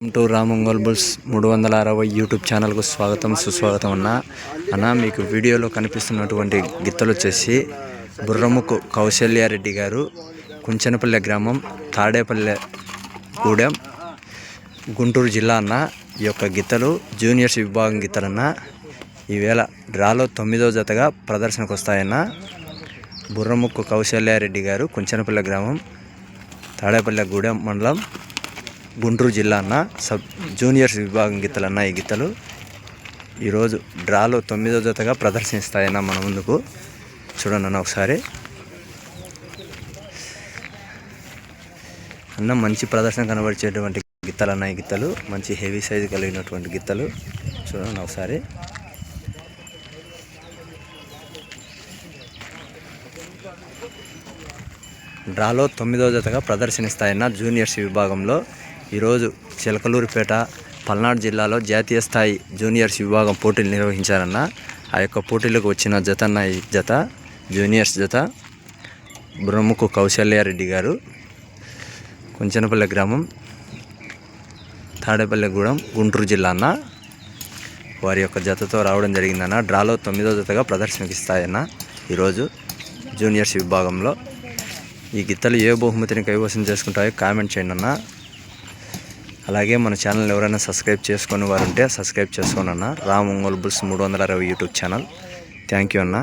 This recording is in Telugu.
టు రామంగోల్ బుల్స్ మూడు వందల అరవై యూట్యూబ్ ఛానల్కు స్వాగతం సుస్వాగతం అన్న. అన్న మీకు వీడియోలో కనిపిస్తున్నటువంటి గిత్తలు వచ్చేసి బుర్రముక్కు కౌశల్యారెడ్డి గారు కుంచనపల్లె గ్రామం తాడేపల్లె గూడెం గుంటూరు జిల్లా అన్న. ఈ యొక్క గిత్తలు జూనియర్స్ విభాగం గిత్తలన్న ఈవేళ డ్రాలో తొమ్మిదో జతగా ప్రదర్శనకు వస్తాయన్న బుర్రముక్కు కౌశల్యారెడ్డి గారు కుంచెనపల్లె గ్రామం తాడేపల్లె గూడెం మండలం గుంటూరు జిల్లా అన్న సబ్ జూనియర్స్ విభాగం గీతలు అన్న ఈ గీతలు ఈరోజు డ్రాలో తొమ్మిదో జతగా ప్రదర్శిస్తాయన్న మన ముందుకు. చూడండి అన్న ఒకసారి. అన్న మంచి ప్రదర్శన కనబడిచేటువంటి గిత్తలు అన్న ఈ గిత్తలు. మంచి హెవీ సైజు కలిగినటువంటి గిత్తలు. చూడండి ఒకసారి. డ్రాలో తొమ్మిదో జతగా ప్రదర్శనిస్తాయన్న జూనియర్స్ విభాగంలో ఈరోజు చిలకలూరుపేట పల్నాడు జిల్లాలో జాతీయ స్థాయి జూనియర్స్ విభాగం పోటీలు నిర్వహించారన్న ఆ యొక్క పోటీలకు వచ్చిన జత ఈ జత జూనియర్స్ జత బ్రహ్మకు కౌశల్యారెడ్డి గారు కుంచనపల్లె గ్రామం తాడేపల్లెగూడెం గుంటూరు జిల్లా అన్న. వారి యొక్క జతతో రావడం జరిగిందన్న. డ్రాలో తొమ్మిదో జతగా ప్రదర్శనకిస్తాయన్న ఈరోజు జూనియర్స్ విభాగంలో. ఈ గిత్తలు ఏ బహుమతిని కైవసం చేసుకుంటాయో కామెంట్ చేయండి అన్న. అలాగే మన ఛానల్ ఎవరైనా సబ్స్క్రైబ్ చేసుకుని వారు ఉంటే సబ్స్క్రైబ్ చేసుకోండి అన్న రామ్ ఒంగోలు బుల్స్ మూడు వందల అరవై యూట్యూబ్ ఛానల్. థ్యాంక్ యూ అన్న.